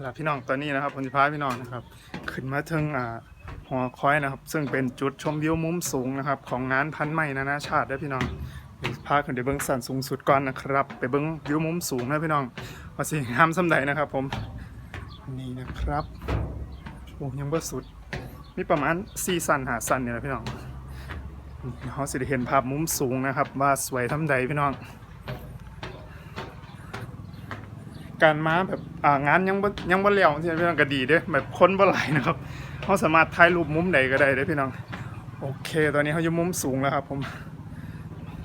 แล้วพี่น้องตอนนี้นะครับผมจะพาพี่น้องนะครับ ขึ้นมาถึงอ่าหอคอยนะครับ ซึ่งเป็นจุดชมวิวมุมสูงนะครับ ของงานพันไม้นานาชาติเด้พี่น้องพาขึ้นไปเบิ้องสันสูงสุดก่อนนะครับ ไปเบิ้องวิวมุมสูงนะพี่น้องว่าสิงามสำใดนะครับ ผมนี่นะครับโอ้ยังบ่สุดมีประมาณ4สันหาสันเนี่ยนะพี่น้องเขาสิเห็นภาพมุมสูงนะครับ ว่าสวยทำใดพี่น้อง การมาแบบอ่างานยังบ่ยังบ่แล้วที่พี่น้องก็ดีเด้แบบคนบ่หลายนะครับเขาสามารถถ่ายรูปมุมใดก็ได้เด้พี่น้องโอเค ตอนนี้เขาอยู่มุมสูงแล้วครับผม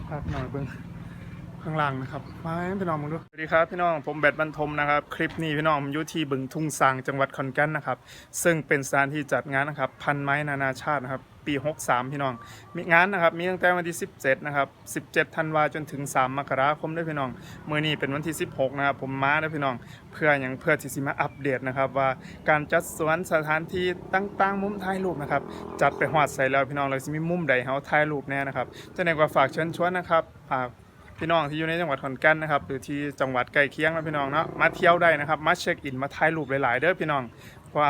ภาพหน่อยเบิ่งข้างล่างนะครับมาให้พี่น้องมึงดูสวัสดีครับพี่น้องผมแบดบรรทมนะครับ คลิปนี้พี่น้องผมอยู่ที่บึงทุ่งซางจังหวัดขอนแก่นนะครับ ซึ่งเป็นสถานที่จัดงานนะครับ พันไม้นานาชาตินะครับ ปี 63 พี่น้อง มีงานนะครับ มีตั้งแต่วันที่ 17 นะครับ 17 ธันวาจนถึง 3 มกราคมด้วยพี่น้องเมื่อนี้เป็นวันที่ 16 นะครับ ผมมาด้วยพี่น้อง เพื่ออย่างเพื่อที่สิมาอัปเดตนะครับ ว่าการจัดสวนสถานที่ต่างๆ มุมถ่ายรูปนะครับ จัดไปหอดใส่แล้วพี่น้องเลยสิมีมุมใดเฮาถ่ายรูปแน่นะครับจะในกว่าฝากเชิญชวนนะครับฝากพี่น้องที่อยู่ในจังหวัดขอนแก่นนะครับหรือที่จังหวัดใกล้เคียงนะพี่น้องเนาะมาเที่ยวได้นะครับ มาเช็คอินมาถ่ายรูปหลายๆเด้อพี่น้อง ว่า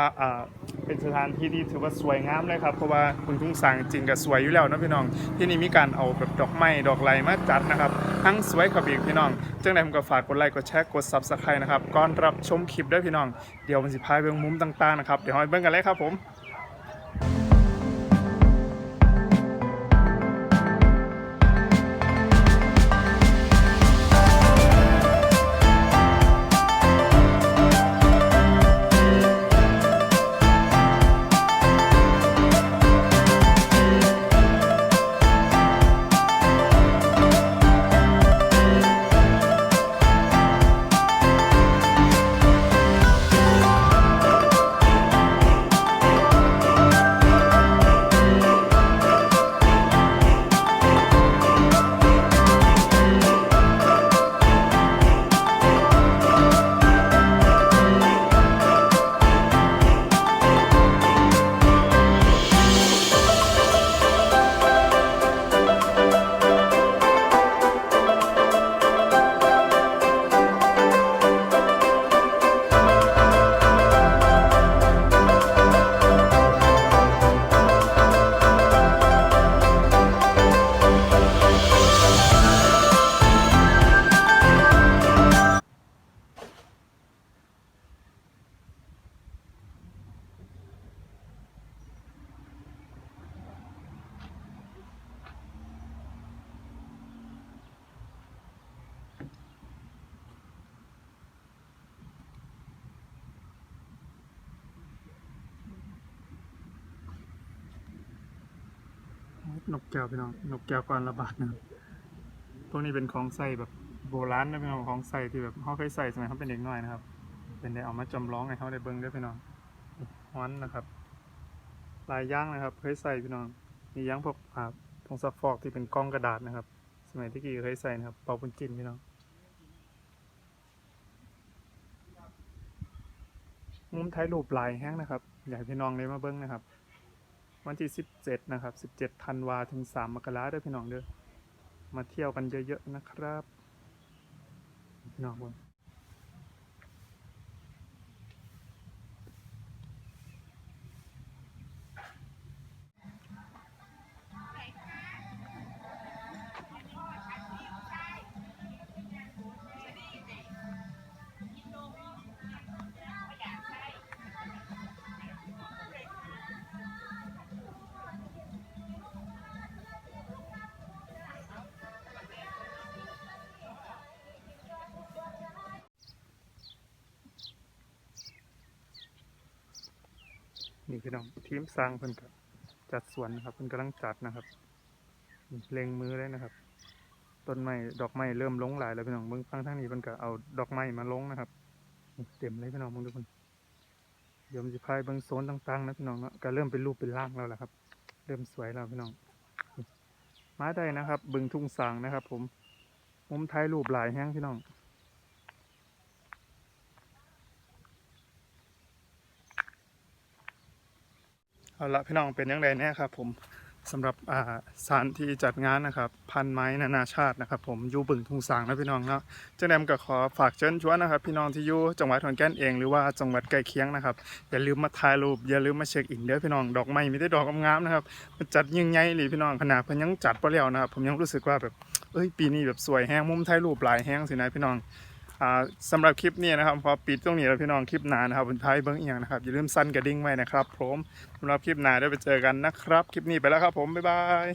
เป็นสถานที่ที่ถือว่าสวยงามเลยครับ เพราะว่าคุณทุ่งสางจริงก็สวยอยู่แล้วนะพี่น้อง ที่นี่มีการเอาแบบดอกไม้ดอกไลมาจัดนะครับ ทั้งสวยกับอีกพี่น้องจังใดผมก็ฝากกดไลค์กดแชร์กดซับสไครต์นะครับก่อนรับชมคลิปด้วยพี่น้อง เดี๋ยวมันสิพาไปเบิ่งมุมต่างๆนะครับ เดี๋ยวเราไปเบิ่งกันเลยครับผม นกแก้วพี่น้อง นกแก้วก่อนระบาดนะครับพวกนี้เป็นของใส่แบบโบราณนะพี่น้องของใส่ที่แบบเขาเคยใส่สมัยเขาเป็นเด็กน้อยนะครับ เป็นได้เอามาจำลองให้เขาได้เบิ้งด้วยพี่น้องฮ้อนนะครับ ลายย่างนะครับ เคยใส่พี่น้อง มีย่างพวกอ่าผงซักฟอกที่เป็นกล้องกระดาษนะครับ สมัยที่กี้เคยใส่นะครับ เป่าปุนจินพี่น้อง มุมท้ายรูปลายแห้งนะครับ อยากพี่น้องได้มาเบิ้งนะครับ วันที่ 17 นะครับ 17ธันวาถึง 3 มกราเด้อพี่น้องเด้อมาเที่ยวกันเยอะๆนะครับ พี่น้องบน นี่พี่น้องทีมสร้างเพิ่นก็จัดสวนนะครับเพิ่นกำลังจัดนะครับเล็งมือเลยนะครับ ต้นไม้ดอกไม้เริ่มลงหลายแล้วพี่น้องเบิ่งฟังทางนี้เพิ่นก็เอาดอกไม้มาลงนะครับเต็มเลยพี่น้องเบิ่งทุกคนยมันจะพายเบิ่งโซนต่างๆนะพี่น้องเนาะก็เริ่มเป็นรูปเป็นร่างแล้วแหละครับ เริ่มสวยแล้วพี่น้องมาได้นะครับ บึงทุ่งสางนะครับ ผมมุมท้ายรูปหลายแห้งพี่น้อง เอาละพี่น้องเป็นยังไงแน่ครับผมสำหรับอ่าสถานที่จัดงานนะครับพันไม้นานาชาตินะครับผมยูบึงทุงสางนะพี่น้องเนาะเจังแดมก็ขอฝากเชิญชวนนะครับ พี่น้องที่อยู่จังหวัดขอนแก่นเองหรือว่าจังหวัดใกล้เคียงนะครับอย่าลืมมาถ่ายรูปอย่าลืมมาเช็คอินเด้อพี่น้องดอกไม้มีแต่ดอกงามๆนะครับมันจัดยิ่งใหญ่เลยพี่น้องขนาดเพิ่นยังจัดบ่แล้วนะครับผมยังรู้สึกว่าแบบเอ้ยปีนี้แบบสวยแฮงมุมถ่ายรูปหลายแฮงสินะพี่น้อง สำหรับคลิปนี้นะครับพอปิดตรงนี้แล้วพี่น้องคลิปหนานะครับบนท้ายเบิ้งอีกอย่างนะครับอย่าลืมสั้นกระดิ่งไว้นะครับผมสำหรับคลิปหน้าได้ไปเจอกันนะครับ คลิปนี้ไปแล้วครับผมบ๊ายบาย